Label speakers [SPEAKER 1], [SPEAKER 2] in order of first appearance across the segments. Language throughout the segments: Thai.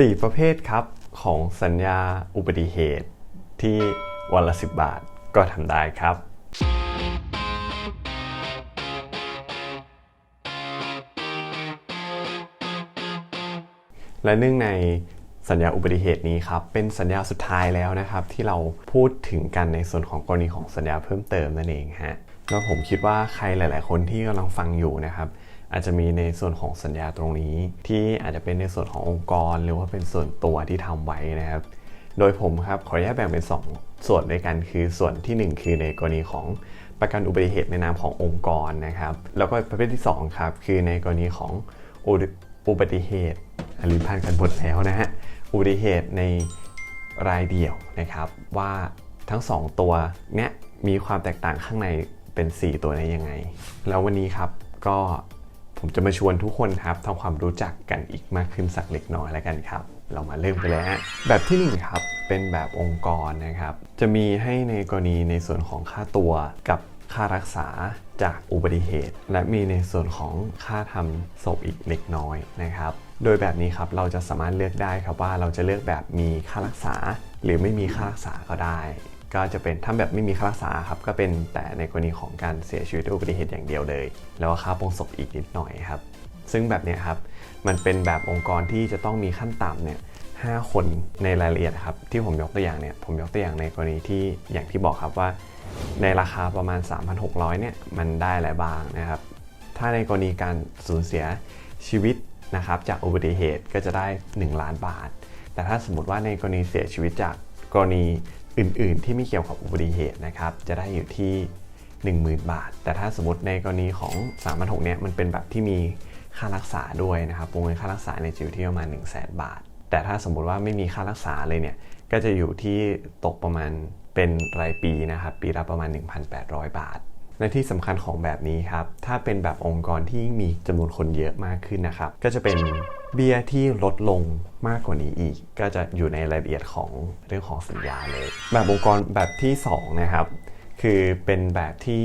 [SPEAKER 1] 4 ประเภทครับของสัญญาอุบัติเหตุที่วันละ 10 บาทก็ทำได้ครับ และเนื่องในสัญญาอุบัติเหตุนี้ครับเป็นสัญญาสุดท้ายแล้วนะครับ ที่เราพูดถึงกันในส่วนของกรณีของสัญญาเพิ่มเติมนั่นเองฮะแล้วผมคิดว่าใครหลาย ๆ คนที่กำลังฟังอยู่นะครับ อาจจะมีในส่วนของสัญญาตรงนี้ ที่อาจจะเป็นในส่วนขององค์กร หรือว่าเป็นส่วนตัวที่ทำไว้นะครับ โดยผมครับขออนุญาตแบ่งเป็น 2 ส่วนด้วยกันคือส่วนทีหนึ่1 คือในกรณีของประกันอุบัติเหตุในนามขององค์กรนะครับ แล้วก็ประเภทที่2ครับคือในกรณีของอุบัติเหตุลืมพันกันหมดแล้วนะฮะอุบัติเหตุในรายเดี่ยวนะครับ ว่าทั้ง 2 ตัวเนี้ยมีความแตกต่างข้างในเป็น 4 ตัวนี้ยังไง แล้ววันนี้ครับก็ ผมจะมาชวนทุกคนครับทำความรู้จักกันอีกมากขึ้นสักเล็กน้อยแล้วกันครับ เรามาเริ่มกันเลยฮะแบบที่ 1 ครับ เป็นแบบองค์กรนะครับ จะมีให้ในกรณีในส่วนของค่าตัวกับค่ารักษาจากอุบัติเหตุ และมีในส่วนของค่าทำศพอีกเล็กน้อยนะครับ โดยแบบนี้ครับเราจะสามารถเลือกได้ครับว่าเราจะเลือกแบบมีค่ารักษา หรือไม่มีค่ารักษาก็ได้ ก็จะเป็นถ้าแบบไม่มีค่ารักษาครับก็เป็นแต่ในกรณีของการเสียชีวิตด้วยอุบัติเหตุอย่างเดียวเลย แล้วค่าปรงศพอีกนิดหน่อยครับซึ่งแบบนี้ครับมันเป็นแบบองค์กรที่จะต้องมีขั้นต่ำเนี่ยห้าคนในรายละเอียดครับที่ผมยกตัวอย่างเนี่ยผมยกตัวอย่างในกรณีที่อย่างที่บอกครับว่า ในราคาประมาณ 3,600เนี่ยมันได้อะไรบ้างนะครับถ้าในกรณีการสูญเสียชีวิตนะครับจากอุบัติเหตุก็จะได้ 1 ล้านบาท แต่ถ้าสมมติว่าในกรณีเสียชีวิตจากกรณี อื่นๆ ที่ไม่เกี่ยวกับอุบัติเหตุนะครับจะได้อยู่ที่ 10,000 บาท แต่ถ้าสมมติในกรณีของ3,600เนี่ยมันเป็นแบบที่มีค่ารักษาด้วยนะครับวงเงินค่ารักษาในจะอยู่ที่ประมาณ 1 0 0 0 0แบาท แต่ถ้าสมมุติว่าไม่มีค่ารักษาเลยเนี่ยก็จะอยู่ที่ตกประมาณเป็นรายปีนะครับปีละประมาณ 1,800 บาทและที่สำคัญของแบบนี้ครับ ถ้าเป็นแบบองค์กรที่มีจำนวนคนเยอะมากขึ้นนะครับ ก็จะเป็น เบี้ยที่ลดลงมากกว่านี้อีก ก็จะอยู่ในรายละเอียดของเรื่องของสัญญาเลย แบบองค์กรแบบที่ 2 นะครับ คือเป็นแบบที่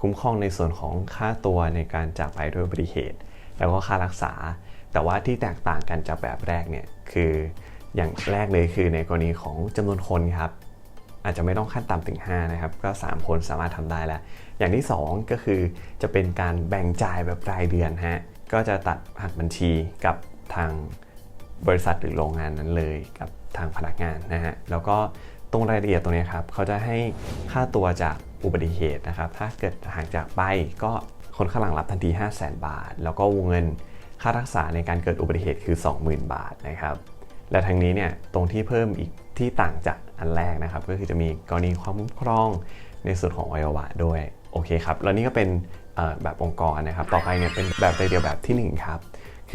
[SPEAKER 1] คุ้มครองในส่วนของค่าตัวในการจากไปด้วยอุบัติเหตุ แล้วก็ค่ารักษา แต่ว่าที่แตกต่างกันจากแบบแรกเนี่ยคืออย่างแรกเลยคือในกรณีของจำนวนคนครับอาจจะไม่ต้องขั้นต่ำถึง 5 นะครับ ก็ 3 คนสามารถทำได้แล้ว อย่างที่ 2 ก็คือจะเป็นการแบ่งจ่ายแบบรายเดือนฮะก็จะตัดหักบัญชีกับ ทางบริษัทหรือโรงงานนั้นเลยกับทางพนักงานนะฮะแล้วก็ตรงรายละเอียดตรงนี้ครับเขาจะให้ค่าตัวจากอุบัติเหตุนะครับ ถ้าเกิดห่างจากไปก็คนข้างหลังรับทันที 5 0 0 0 0 0 บาท แล้วก็วงเงินค่ารักษาในการเกิดอุบัติเหตุคือ 20,000 บาทนะครับ และทางนี้เนี่ยตรงที่เพิ่มอีกที่ต่างจากอันแรกนะครับ ก็คือจะมีกรณีความคุ้มครองในส่วนของอวัยวะด้วย โอเคครับ แล้วนี่ก็เป็นแบบองค์กรนะครับ ต่อไปเนี่ยเป็นแบบเดียวแบบที่ 1 ครับ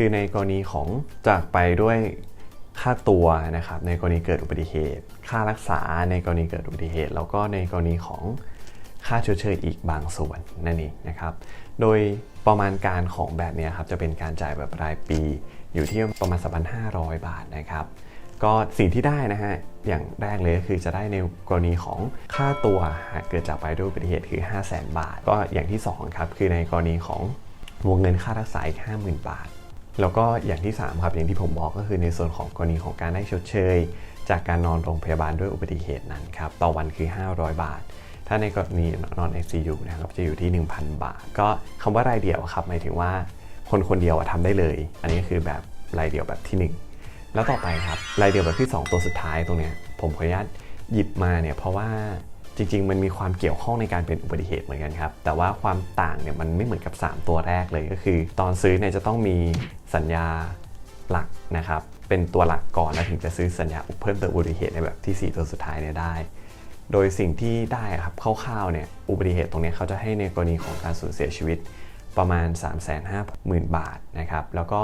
[SPEAKER 1] คือในกรณีของจากไปด้วยค่าตัวนะครับในกรณีเกิดอุบัติเหตุ ค่ารักษาในกรณีเกิดอุบัติเหตุ แล้วก็ในกรณีของค่าชดเชยอีกบางส่วนนั่นเองนะครับ โดยประมาณการของแบบนี้ครับจะเป็นการจ่ายแบบรายปีอยู่ที่ประมาณ 3,500 บาทนะครับ ก็สิ่งที่ได้นะฮะอย่างแรกเลยก็คือจะได้ในกรณีของค่าตัวเกิดจากไปด้วยอุบัติเหตุคือ 5 0 0 0 0 0 บาท ก็อย่างที่2ครับคือในกรณีของวงเงินค่ารักษาอีก 50,000 บาท แล้วก็อย่างที่ 3 ครับ อย่างที่ผมบอกก็คือในส่วนของกรณีของการได้ชดเชย จากการนอนโรงพยาบาลด้วยอุบัติเหตุนั้นครับต่อวันคือ 500 บาท ถ้าในกรณีนอน ICU นะครับจะอยู่ที่ 1,000 บาท ก็คำว่ารายเดียวครับหมายถึงว่าคนคนเดียวทำได้เลย อันนี้คือแบบรายเดียวแบบที่ 1 แล้วต่อไปครับรายเดียวแบบที่ 2 ตัวสุดท้ายตรงเนี้ยผมขออนุญาตหยิบมาเนี่ยเพราะว่า จริง ๆ มันมีความเกี่ยวข้องในการเป็นอุบัติเหตุเหมือนกันครับ แต่ว่าความต่างเนี่ยมันไม่เหมือนกับ 3 ตัวแรกเลยก็คือ ตอนซื้อเนี่ยจะต้องมีสัญญาหลักนะครับเป็นตัวหลักก่อนแล้วถึงจะซื้อสัญญาเพิ่มเติมอุบัติเหตุในแบบที่ 4 ตัวสุดท้ายเนี่ยได้ โดยสิ่งที่ได้ครับคร่าวๆเนี่ยอุบัติเหตุตรงนี้เขาจะให้ในกรณีของการสูญเสียชีวิตประมาณ 350,000 บาทนะครับ แล้วก็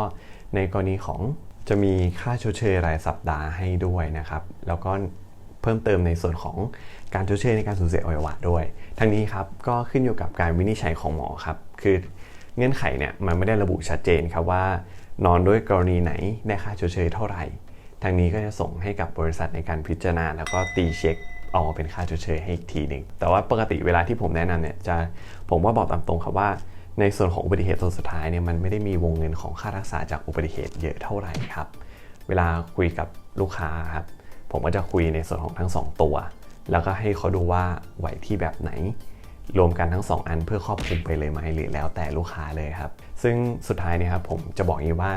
[SPEAKER 1] ในกรณีของจะมีค่าชดเชยรายสัปดาห์ให้ด้วยนะครับ แล้วก็ เพิ่มเติมในส่วนของการชดเชยในการสูญเสียอวัยวะด้วย ทั้งนี้ครับก็ขึ้นอยู่กับการวินิจฉัยของหมอครับ คือเงื่อนไขเนี่ยมันไม่ได้ระบุชัดเจนครับว่า นอนด้วยกรณีไหนได้ค่าชดเชยเท่าไหร่ทางนี้ก็จะส่งให้กับบริษัทในการพิจารณา แล้วก็ตีเช็คออกเป็นค่าชดเชยให้อีกทีหนึ่งแต่ว่าปกติเวลาที่ผมแนะนำเนี่ยจะผมว่าบอกตามตรงครับว่าในส่วนของอุบัติเหตุตัวสุดท้ายเนี่ยมันไม่ได้มีวงเงินของค่ารักษาจากอุบัติเหตุเยอะเท่าไหร่ครับ เวลาคุยกับลูกค้าครับ ผมก็จะคุยในส่วนของทั้ง 2 ตัว แล้วก็ให้เขาดูว่าไหวที่แบบไหน รวมกันทั้ง 2 อันเพื่อครอบคลุมไปเลยไหมหรือแล้วแต่ลูกค้าเลยครับ ซึ่งสุดท้ายเนี่ยครับผมจะบอกอย่างนี้ว่า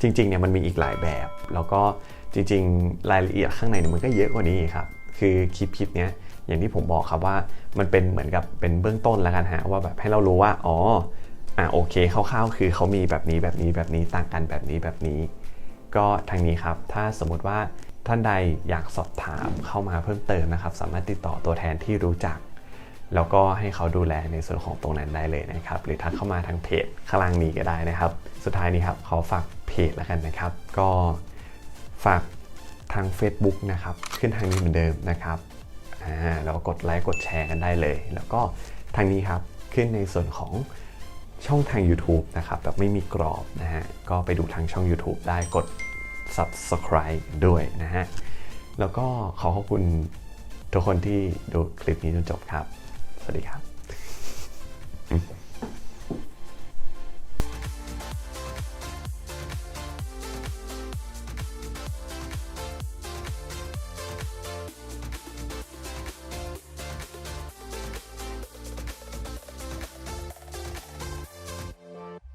[SPEAKER 1] จริงๆเนี่ยมันมีอีกหลายแบบ แล้วก็จริงๆ รายละเอียดข้างในเนี่ยมันก็เยอะกว่านี้ครับคือคลิปคลิปเนี้ยอย่างที่ผมบอกครับว่ามันเป็นเหมือนกับเป็นเบื้องต้นแล้วกันฮะว่าแบบให้เรารู้ว่าอ๋ออะโอเคคร่าวๆคือเขามีแบบนี้แบบนี้แบบนี้ต่างกันแบบนี้แบบนี้ ก็ทางนี้ครับ ถ้าสมมติว่า ท่านใดอยากสอบถามเข้ามาเพิ่มเติมนะครับ สามารถติดต่อตัวแทนที่รู้จัก แล้วก็ให้เขาดูแลในส่วนของตรงนั้นได้เลยนะครับ หรือทักเข้ามาทางเพจข้างล่างนี้ก็ได้นะครับ สุดท้ายนี้ครับขอฝากเพจแล้วกันนะครับ ก็ฝากทาง Facebook นะครับ ขึ้นทางนี้เหมือนเดิมนะครับอ่าแล้วก็กดไลค์กดแชร์กันได้เลย แล้วก็ทางนี้ครับขึ้นในส่วนของช่องทาง YouTube นะครับแบบไม่มีกรอบนะฮะก็ไปดูทางช่อง YouTube ได้กด subscribe ด้วยนะฮะ แล้วก็ขอขอบคุณทุกคนที่ดูคลิปนี้จนจบครับ สวัสดีครับ